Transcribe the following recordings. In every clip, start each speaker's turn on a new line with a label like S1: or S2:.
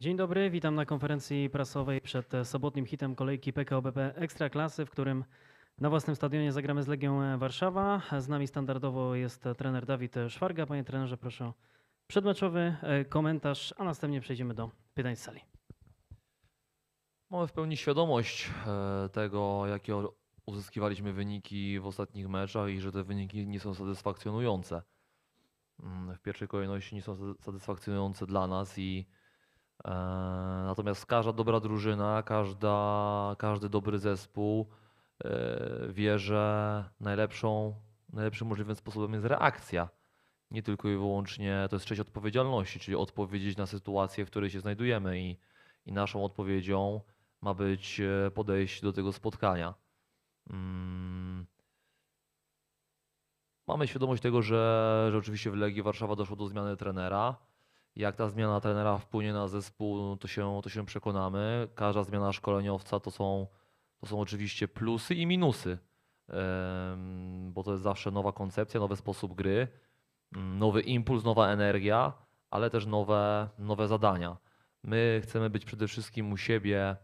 S1: Dzień dobry, witam na konferencji prasowej przed e, sobotnim hitem kolejki PKO BP Ekstraklasy, w którym na własnym stadionie zagramy z Legią e, Warszawa. Z nami standardowo jest e, trener Dawid Szwarga. Panie trenerze, proszę o przedmeczowy komentarz, a następnie przejdziemy do pytań z sali.
S2: Mamy w pełni świadomość tego, jakie uzyskiwaliśmy wyniki w ostatnich meczach i że te wyniki nie są satysfakcjonujące. Mm, W pierwszej kolejności nie są sa- satysfakcjonujące dla nas i natomiast każda dobra drużyna, każda, każdy dobry zespół e, wie, że najlepszą, najlepszym możliwym sposobem jest reakcja. Nie tylko i wyłącznie to jest część odpowiedzialności, czyli odpowiedzieć na sytuację, w której się znajdujemy i, i naszą odpowiedzią ma być e, podejście do tego spotkania. Mm. Mamy świadomość tego, że, że oczywiście w Legii Warszawa doszło do zmiany trenera. Jak ta zmiana trenera wpłynie na zespół, to się, to się przekonamy. Każda zmiana szkoleniowca to są, to są oczywiście plusy i minusy, bo to jest zawsze nowa koncepcja, nowy sposób gry, mm, nowy impuls, nowa energia, ale też nowe, nowe zadania. My chcemy być przede wszystkim u siebie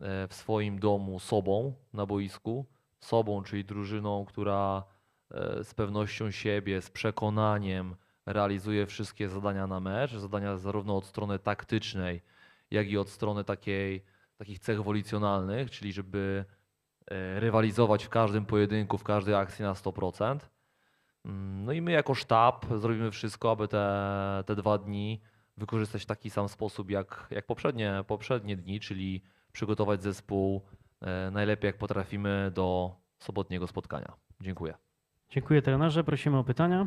S2: e, w swoim domu sobą na boisku, sobą, czyli drużyną, która e, z pewnością siebie, z przekonaniem realizuje wszystkie zadania na mecz, zadania zarówno od strony taktycznej, jak i od strony takiej, takich cech wolicjonalnych, czyli żeby e, rywalizować w każdym pojedynku, w każdej akcji na 100%. Mm, No i my jako sztab zrobimy wszystko, aby te, te dwa dni wykorzystać w taki sam sposób jak, jak poprzednie, poprzednie dni, czyli przygotować zespół e, najlepiej jak potrafimy do sobotniego spotkania. Dziękuję.
S1: Dziękuję trenerze, prosimy o pytania.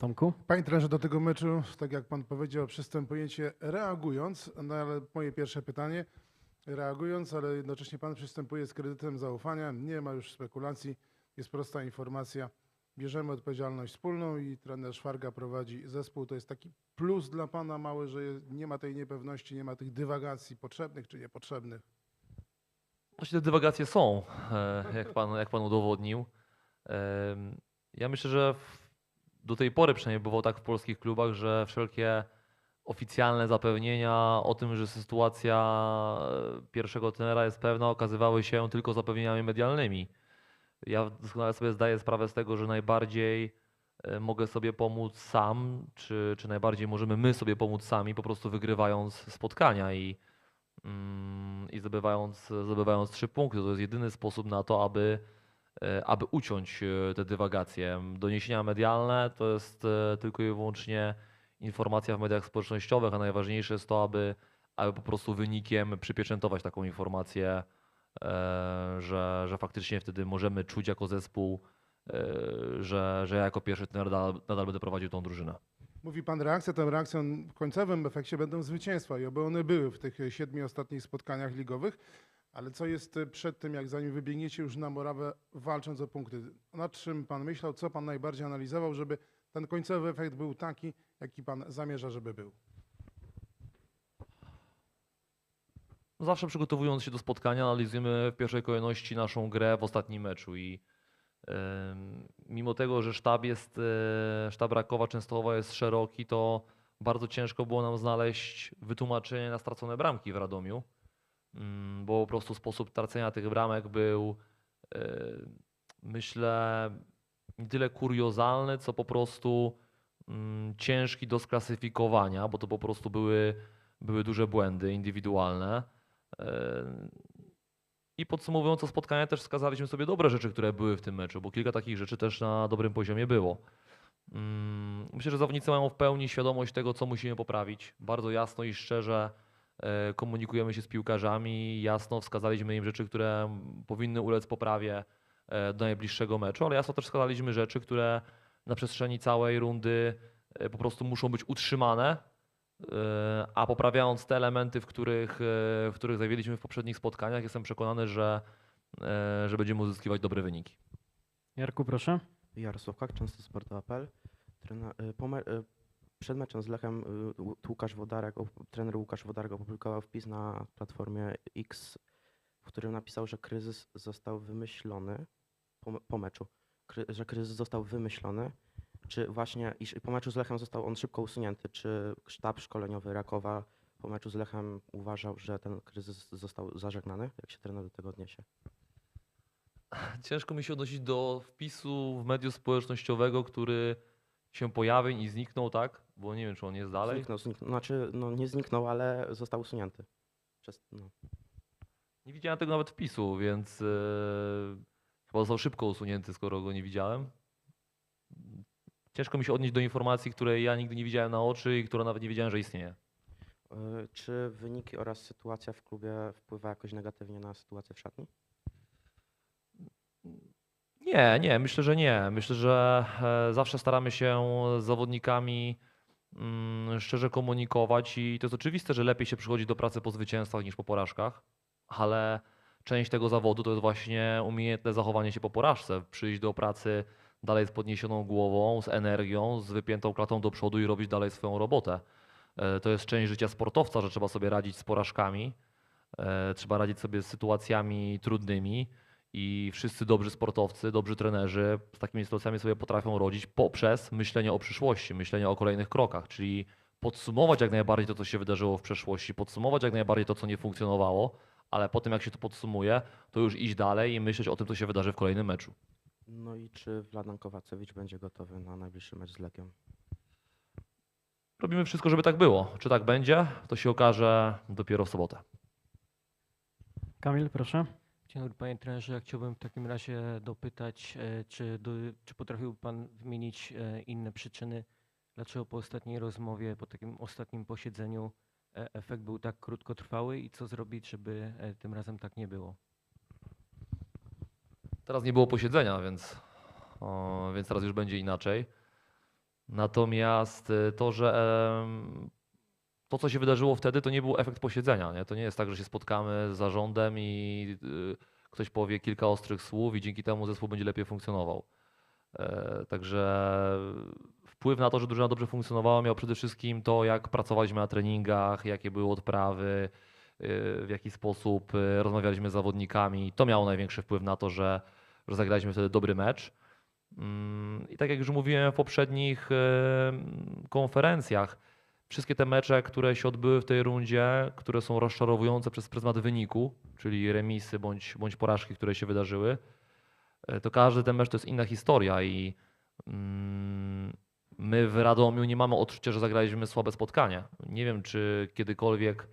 S1: Tomku?
S3: Panie trenerze, do tego meczu, tak jak pan powiedział, przystępujecie reagując, no ale moje pierwsze pytanie, reagując, ale jednocześnie pan przystępuje z kredytem zaufania, nie ma już spekulacji, jest prosta informacja, bierzemy odpowiedzialność wspólną i trener Szwarga prowadzi zespół, to jest taki plus dla pana mały, że nie ma tej niepewności, nie ma tych dywagacji potrzebnych czy niepotrzebnych.
S2: Właśnie te dywagacje są, e, jak pan, jak pan udowodnił. Em, Ja myślę, że w, do tej pory przynajmniej było tak w polskich klubach, że wszelkie oficjalne zapewnienia o tym, że sytuacja e, pierwszego trenera jest pewna, okazywały się tylko zapewnieniami medialnymi. Ja doskonale sobie zdaję sprawę z tego, że najbardziej e, mogę sobie pomóc sam, czy, czy najbardziej możemy my sobie pomóc sami, po prostu wygrywając spotkania i, mm, i zdobywając, zdobywając trzy punkty. To jest jedyny sposób na to, aby, aby uciąć e, te dywagacje. Doniesienia medialne to jest e, tylko i wyłącznie informacja w mediach społecznościowych, a najważniejsze jest to, aby, aby po prostu wynikiem przypieczętować taką informację, e, że, że faktycznie wtedy możemy czuć jako zespół, e, że, że ja jako pierwszy trener nadal, nadal będę prowadził tą drużynę.
S3: Mówi pan reakcja, tą reakcją w końcowym efekcie będą zwycięstwa i oby one były w tych e, siedmiu ostatnich spotkaniach ligowych. Ale co jest e, przed tym, jak zanim wybiegniecie już na Morawę, walcząc o punkty? Nad czym pan myślał, co pan najbardziej analizował, żeby ten końcowy efekt był taki, jaki pan zamierza, żeby był?
S2: Zawsze przygotowując się do spotkania, analizujemy w pierwszej kolejności naszą grę w ostatnim meczu i mimo tego, że sztab jest, e, sztab Rakowa Częstochowa jest szeroki, to bardzo ciężko było nam znaleźć wytłumaczenie na stracone bramki w Radomiu, bo po prostu sposób tracenia tych bramek był e, myślę nie tyle kuriozalny, co po prostu mm, ciężki do sklasyfikowania, bo to po prostu były, były duże błędy indywidualne. E, I podsumowując to spotkanie, też wskazaliśmy sobie dobre rzeczy, które były w tym meczu, bo kilka takich rzeczy też na dobrym poziomie było. Mm, Myślę, że zawodnicy mają w pełni świadomość tego, co musimy poprawić. Bardzo jasno i szczerze komunikujemy się z piłkarzami, jasno wskazaliśmy im rzeczy, które powinny ulec poprawie e, do najbliższego meczu, ale jasno też wskazaliśmy rzeczy, które na przestrzeni całej rundy e, po prostu muszą być utrzymane, e, a poprawiając te elementy, w których, e, w których zawiedliśmy w poprzednich spotkaniach, jestem przekonany, że, e, że będziemy uzyskiwać dobre wyniki.
S1: Jarku, proszę.
S4: Jarosław Kak, często Sport.pl. Przed meczem z Lechem y, Łukasz Wodarek, trener Łukasz Wodarek opublikował wpis na platformie X, w którym napisał, że kryzys został wymyślony po, po meczu, Kry- że kryzys został wymyślony. Czy właśnie iż po meczu z Lechem został on szybko usunięty? Czy sztab szkoleniowy Rakowa po meczu z Lechem uważał, że ten kryzys został zażegnany? Jak się trener do tego odniesie?
S2: Ciężko mi się odnosić do wpisu w medium społecznościowego, który się pojawił i zniknął, tak? Bo nie wiem, czy on jest dalej.
S4: Zniknął, zniknął, znaczy no nie zniknął, ale został usunięty. Przez, no.
S2: Nie widziałem tego nawet wpisu, więc e, chyba został szybko usunięty, skoro go nie widziałem. Ciężko mi się odnieść do informacji, której ja nigdy nie widziałem na oczy i która nawet nie wiedziałem, że istnieje.
S4: Y, Czy wyniki oraz sytuacja w klubie wpływa jakoś negatywnie na sytuację w szatni?
S2: Nie, nie, myślę, że nie. Myślę, że e, zawsze staramy się z zawodnikami szczerze komunikować i to jest oczywiste, że lepiej się przychodzi do pracy po zwycięstwach niż po porażkach, ale część tego zawodu to jest właśnie umiejętne zachowanie się po porażce. Przyjść do pracy dalej z podniesioną głową, z energią, z wypiętą klatą do przodu i robić dalej swoją robotę. E, To jest część życia sportowca, że trzeba sobie radzić z porażkami, e, trzeba radzić sobie z sytuacjami trudnymi. I wszyscy dobrzy sportowcy, dobrzy trenerzy z takimi sytuacjami sobie potrafią rodzić poprzez myślenie o przyszłości, myślenie o kolejnych krokach, czyli podsumować jak najbardziej to, co się wydarzyło w przeszłości, podsumować jak najbardziej to, co nie funkcjonowało, ale po tym, jak się to podsumuje, to już iść dalej i myśleć o tym, co się wydarzy w kolejnym meczu.
S4: No i czy Wladan Kowacewicz będzie gotowy na najbliższy mecz z Legią?
S2: Robimy wszystko, żeby tak było. Czy tak będzie, to się okaże dopiero w sobotę.
S1: Kamil, proszę.
S5: Dzień dobry panie trenerze, chciałbym w takim razie dopytać, e, czy, do, czy potrafił pan wymienić e, inne przyczyny, dlaczego po ostatniej rozmowie, po takim ostatnim posiedzeniu e, efekt był tak krótkotrwały i co zrobić, żeby tym razem tak nie było?
S2: Teraz nie było posiedzenia, więc, o, więc teraz już będzie inaczej. Natomiast to, że to, co się wydarzyło wtedy, to nie był efekt posiedzenia. Nie? To nie jest tak, że się spotkamy z zarządem i y, ktoś powie kilka ostrych słów i dzięki temu zespół będzie lepiej funkcjonował. E, Także wpływ na to, że drużyna dobrze funkcjonowała, miał przede wszystkim to, jak pracowaliśmy na treningach, jakie były odprawy, y, w jaki sposób y, rozmawialiśmy z zawodnikami. To miało największy wpływ na to, że, że zagraliśmy wtedy dobry mecz. Mm, I tak jak już mówiłem w poprzednich konferencjach, wszystkie te mecze, które się odbyły w tej rundzie, które są rozczarowujące przez pryzmat wyniku, czyli remisy bądź, bądź porażki, które się wydarzyły, y, to każdy ten mecz to jest inna historia i mm, my w Radomiu nie mamy odczucia, że zagraliśmy słabe spotkanie. Nie wiem, czy kiedykolwiek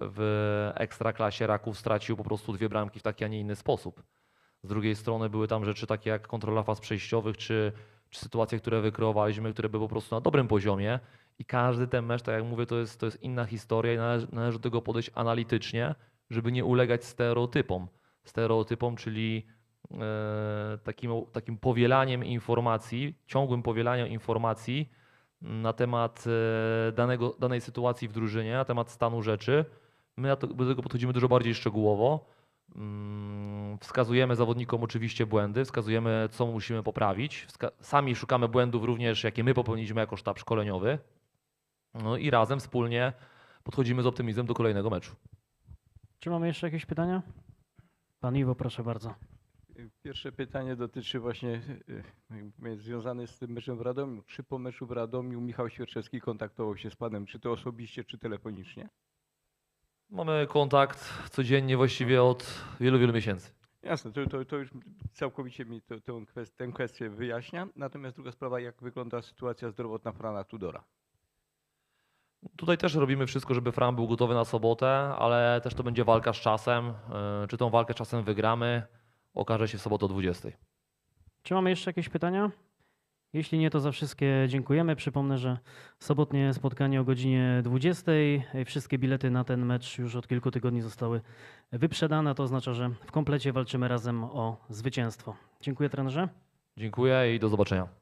S2: w ekstraklasie Raków stracił po prostu dwie bramki w taki, a nie inny sposób. Z drugiej strony były tam rzeczy takie jak kontrola faz przejściowych, czy, czy sytuacje, które wykreowaliśmy, które były po prostu na dobrym poziomie. I każdy ten mecz, tak jak mówię, to jest, to jest inna historia i należy, należy do tego podejść analitycznie, żeby nie ulegać stereotypom. Stereotypom, czyli e, takim, takim powielaniem informacji, ciągłym powielaniem informacji na temat e, danego, danej sytuacji w drużynie, na temat stanu rzeczy. My do tego podchodzimy dużo bardziej szczegółowo. Mm, Wskazujemy zawodnikom oczywiście błędy, wskazujemy, co musimy poprawić. Sami szukamy błędów również, jakie my popełniliśmy jako sztab szkoleniowy. No i razem, wspólnie podchodzimy z optymizmem do kolejnego meczu.
S1: Czy mamy jeszcze jakieś pytania? Pan Iwo, proszę bardzo.
S6: Pierwsze pytanie dotyczy właśnie y, y, związane z tym meczem w Radomiu. Czy po meczu w Radomiu Michał Świerczewski kontaktował się z panem, czy to osobiście, czy telefonicznie?
S2: Mamy kontakt codziennie właściwie od wielu, wielu miesięcy.
S6: Jasne, to, to, to już całkowicie mi to, tę, kwest, tę kwestię wyjaśnia. Natomiast druga sprawa, jak wygląda sytuacja zdrowotna Frana Tudora?
S2: Tutaj też robimy wszystko, żeby Fran był gotowy na sobotę, ale też to będzie walka z czasem. Yy, Czy tą walkę czasem wygramy, okaże się w sobotę o 20.
S1: Czy mamy jeszcze jakieś pytania? Jeśli nie, to za wszystkie dziękujemy. Przypomnę, że sobotnie spotkanie o godzinie 20. Wszystkie bilety na ten mecz już od kilku tygodni zostały wyprzedane. To oznacza, że w komplecie walczymy razem o zwycięstwo. Dziękuję trenerze.
S2: Dziękuję i do zobaczenia.